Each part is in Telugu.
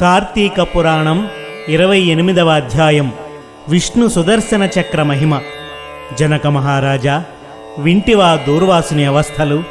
కార్తీక పురాణం ఇరవై ఎనిమిదవ అధ్యాయం. విష్ణు సుదర్శన చక్ర మహిమ. జనక మహారాజా వింటివా దూర్వాసుని అవస్థలు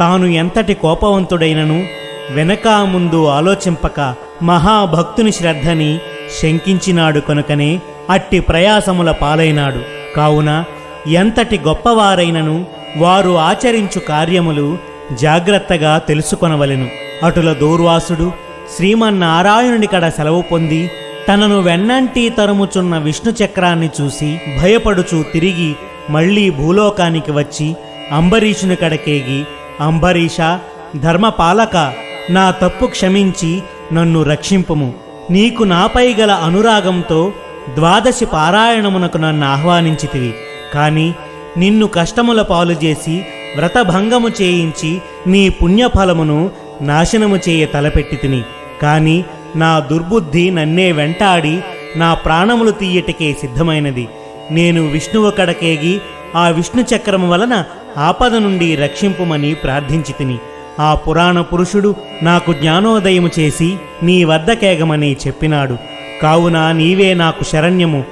తాను ఎంతటి కోపవంతుడైనను వెనక ముందు ఆలోచింపక మహాభక్తుని శ్రద్ధని శంకించినాడు కనుకనే అట్టి ప్రయాసముల పాలైనాడు. కావున ఎంతటి గొప్పవారైనను వారు ఆచరించు కార్యములు జాగ్రత్తగా తెలుసుకొనవలెను. అటుల దూర్వాసుడు శ్రీమన్నారాయణుని కడ సెలవు పొంది తనను వెన్నంటి తరుముచున్న విష్ణు చక్రాన్ని చూసి భయపడుచు తిరిగి మళ్ళీ భూలోకానికి వచ్చి అంబరీషుని కడకేగి అంబరీష ధర్మపాలక నా తప్పు క్షమించి నన్ను రక్షింపుము. నీకు నాపై గల అనురాగంతో ద్వాదశి పారాయణమునకు నన్ను ఆహ్వానించితివి. కాని నిన్ను కష్టముల పాలు చేసి వ్రతభంగము చేయించి నీ పుణ్యఫలమును నాశనము చేయ తలపెట్టి తిని కాని నా దుర్బుద్ధి నన్నే వెంటాడి నా ప్రాణములు తీయటికే సిద్ధమైనది. నేను విష్ణువు కడకేగి ఆ విష్ణు చక్రము వలన ఆపద నుండి రక్షింపుమని ప్రార్థించి తిని. ఆ పురాణ పురుషుడు నాకు జ్ఞానోదయము చేసి నీ వద్దకేగమని చెప్పినాడు. కావున నీవే నాకు శరణ్యము.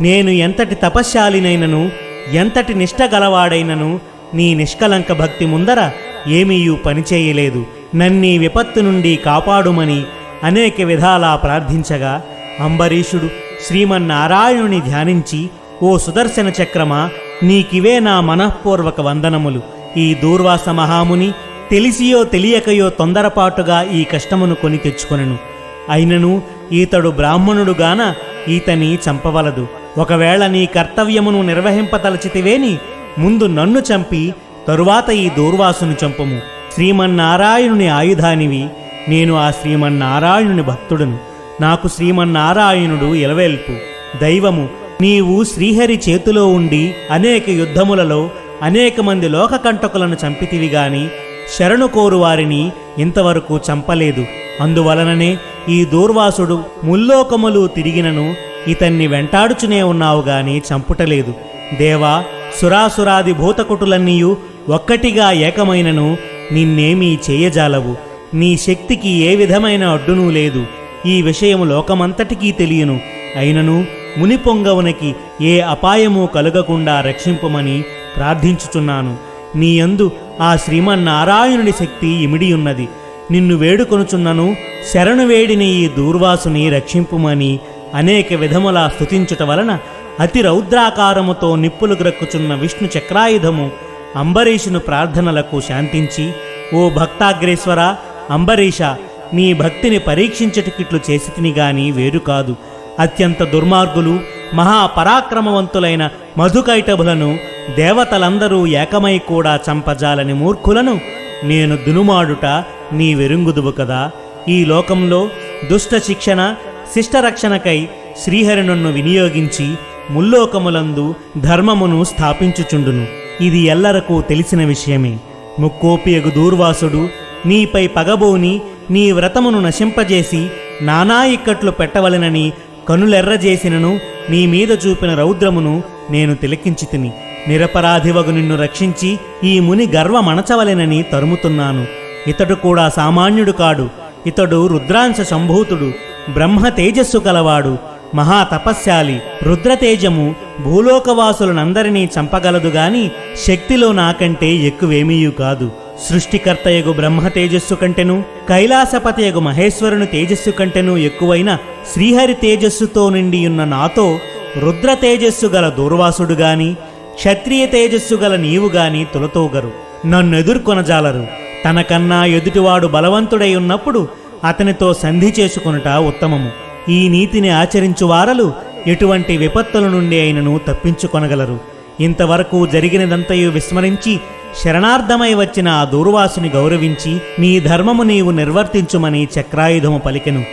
నేను ఎంతటి తపశ్శాలినైనను ఎంతటి నిష్ట గలవాడైనను నీ నిష్కలంక భక్తి ముందర ఏమీయూ పనిచేయలేదు నన్నీ విపత్తు నుండి కాపాడుమని అనేక విధాలా ప్రార్థించగా అంబరీషుడు శ్రీమన్నారాయణుని ధ్యానించి ఓ సుదర్శన చక్రమా నీకివే నా మనఃపూర్వక వందనములు. ఈ దూర్వాస మహాముని తెలిసియో తెలియకయో తొందరపాటుగా ఈ కష్టమును కొని తెచ్చుకొనను. అయినను ఈతడు బ్రాహ్మణుడుగాన ఈతని చంపవలదు. ఒకవేళ నీ కర్తవ్యమును నిర్వహింపతలచితివేని ముందు నన్ను చంపి తరువాత ఈ దూర్వాసును చంపము. శ్రీమన్నారాయణుని ఆయుధానివి. నేను ఆ శ్రీమన్నారాయణుని భక్తుడను. నాకు శ్రీమన్నారాయణుడు ఇలవెల్పు దైవము నీవు శ్రీహరి చేతిలో ఉండి అనేక యుద్ధములలో అనేక మంది లోకకంటకులను చంపితివి గాని శరణు కోరు వారిని ఇంతవరకు చంపలేదు. అందువలననే ఈ దూర్వాసుడు ముల్లోకములు తిరిగినను ఇతన్ని వెంటాడుచునే ఉన్నావు గాని చంపుటలేదు. దేవా సురాసురాది భూతకుటులన్నీయు ఒక్కటిగా ఏకమైనను నిన్నేమీ చేయజాలవు. నీ శక్తికి ఏ విధమైన అడ్డునూ లేదు. ఈ విషయము లోకమంతటికీ తెలియను. అయినను మునిపొంగవునకి ఏ అపాయము కలుగకుండా రక్షింపమని ప్రార్థించుచున్నాను. నీయందు ఆ శ్రీమన్నారాయణుడి శక్తి ఇమిడియున్నది. నిన్ను వేడుకొనుచున్నను శరణు వేడిని ఈ దూర్వాసుని రక్షింపుమని అనేక విధముల స్థుతించుట వలన అతి రౌద్రాకారముతో నిప్పులు గ్రక్కుచున్న విష్ణు చక్రాయుధము అంబరీషును ప్రార్థనలకు శాంతించి ఓ భక్తాగ్రేశ్వర అంబరీష నీ భక్తిని పరీక్షించటికిట్లు చేసి గాని వేరు కాదు. అత్యంత దుర్మార్గులు మహాపరాక్రమవంతులైన మధుకైటభులను దేవతలందరూ ఏకమై కూడా చంపజాలని మూర్ఖులను నేను దునుమాడుట నీ వెరుంగుదువు కదా. ఈ లోకంలో దుష్ట శిక్షణ శిష్టరక్షణకై శ్రీహరి నన్ను వినియోగించి ముల్లోకములందు ధర్మమును స్థాపించుచుండును. ఇది ఎల్లరకు తెలిసిన విషయమే. ముక్కోపియగు దూర్వాసుడు నీపై పగబోని నీ వ్రతమును నశింపజేసి నానా ఇక్కట్లు పెట్టవలెనని కనులెర్రజేసినను నీ మీద చూపిన రౌద్రమును నేను తిలకించి తిని నిరపరాధివగు నిన్ను రక్షించి ఈ ముని గర్వమణచవలెనని తరుముతున్నాను. ఇతడు కూడా సామాన్యుడు కాడు. ఇతడు రుద్రాంశ సంభూతుడు. బ్రహ్మ తేజస్సు కలవాడు. మహాతపస్శాలి. రుద్రతేజము భూలోకవాసులనందరినీ చంపగలదు గాని శక్తిలో నాకంటే ఎక్కువేమీయు కాదు. సృష్టికర్తయగు బ్రహ్మ తేజస్సు కంటెను కైలాసపతయగు మహేశ్వరుని తేజస్సు కంటెను ఎక్కువైన శ్రీహరి తేజస్సుతో నిండియున్న నాతో రుద్ర తేజస్సు గల దూర్వాసుడు గాని క్షత్రియ తేజస్సు గల నీవు గాని తులతోగరు. నన్నెదుర్కొనజాలరు. తనకన్నా ఎదుటివాడు బలవంతుడై ఉన్నప్పుడు అతనితో సంధి చేసుకొనుట ఉత్తమము. ఈ నీతిని ఆచరించు వారలు ఎటువంటి విపత్తుల నుండి అయినను తప్పించుకొనగలరు. ఇంతవరకు జరిగినదంతయు విస్మరించి శరణార్థమై వచ్చిన ఆ దూర్వాసుని గౌరవించి నీ ధర్మము నీవు నిర్వర్తించుమని చక్రాయుధము పలికెను.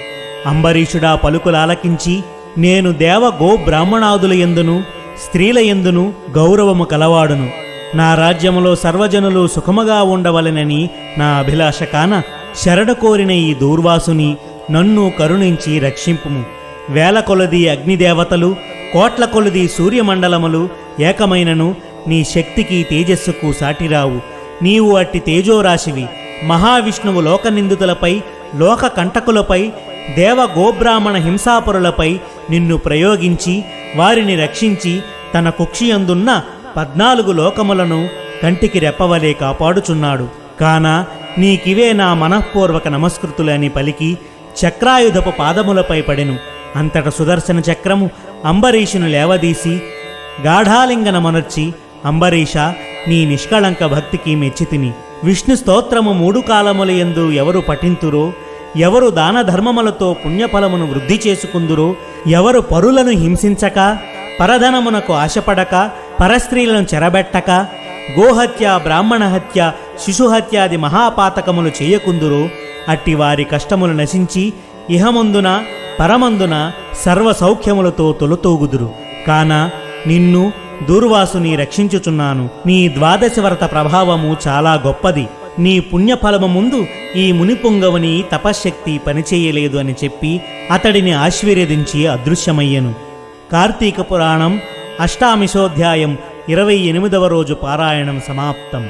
అంబరీషుడా పలుకులాలకించి నేను దేవ గో బ్రాహ్మణాదుల ఎందును స్త్రీల ఎందును గౌరవము కలవాడును. నా రాజ్యములో సర్వజనులు సుఖముగా ఉండవలెనని నా అభిలాష కాన శరణ కోరిన ఈ దూర్వాసుని నన్ను కరుణించి రక్షింపుము. వేల కొలది అగ్నిదేవతలు కోట్ల కొలది సూర్యమండలములు ఏకమైనను నీ శక్తికి తేజస్సుకు సాటిరావు. నీవు అట్టి తేజోరాశివి. మహావిష్ణువు లోకనిందితులపై లోక కంటకులపై దేవ గోబ్రాహ్మణ హింసాపరులపై నిన్ను ప్రయోగించి వారిని రక్షించి తన కుక్షియందున్న పద్నాలుగు లోకములను కంటికి రెప్పవలే కాపాడుచున్నాడు. కాన నీకివే నా మనఃపూర్వక నమస్కృతులని పలికి చక్రాయుధపు పాదములపై పడెను. అంతట సుదర్శన చక్రము అంబరీషును లేవదీసి గాఢాలింగనమనర్చి అంబరీష నీ నిష్కళంక భక్తికి మెచ్చితిని. విష్ణు స్తోత్రము మూడు కాలముల ఎందు ఎవరు పఠింతురో ఎవరు దాన ధర్మములతో పుణ్యఫలమును వృద్ధి చేసుకుందురో ఎవరు పరులను హింసించక పరధనమునకు ఆశపడక పరస్త్రీలను చెరబెట్టక గోహత్య బ్రాహ్మణ హత్య శిశుహత్యాది మహాపాతకములు చేయకుందురో అట్టి వారి కష్టములు నశించి ఇహమందున పరమందున సర్వ సౌఖ్యములతో తొలతూగుదురు. కాన నిన్ను దూర్వాసుని రక్షించుచున్నాను. నీ ద్వాదశవరత ప్రభావము చాలా గొప్పది. నీ పుణ్యఫలము ముందు ఈ మునిపుంగవుని తపశ్శక్తి పనిచేయలేదు అని చెప్పి అతడిని ఆశీర్వదించి అదృశ్యమయ్యను. కార్తీక పురాణం అష్టామిషోధ్యాయం ఇరవై ఎనిమిదవ రోజు పారాయణం సమాప్తం.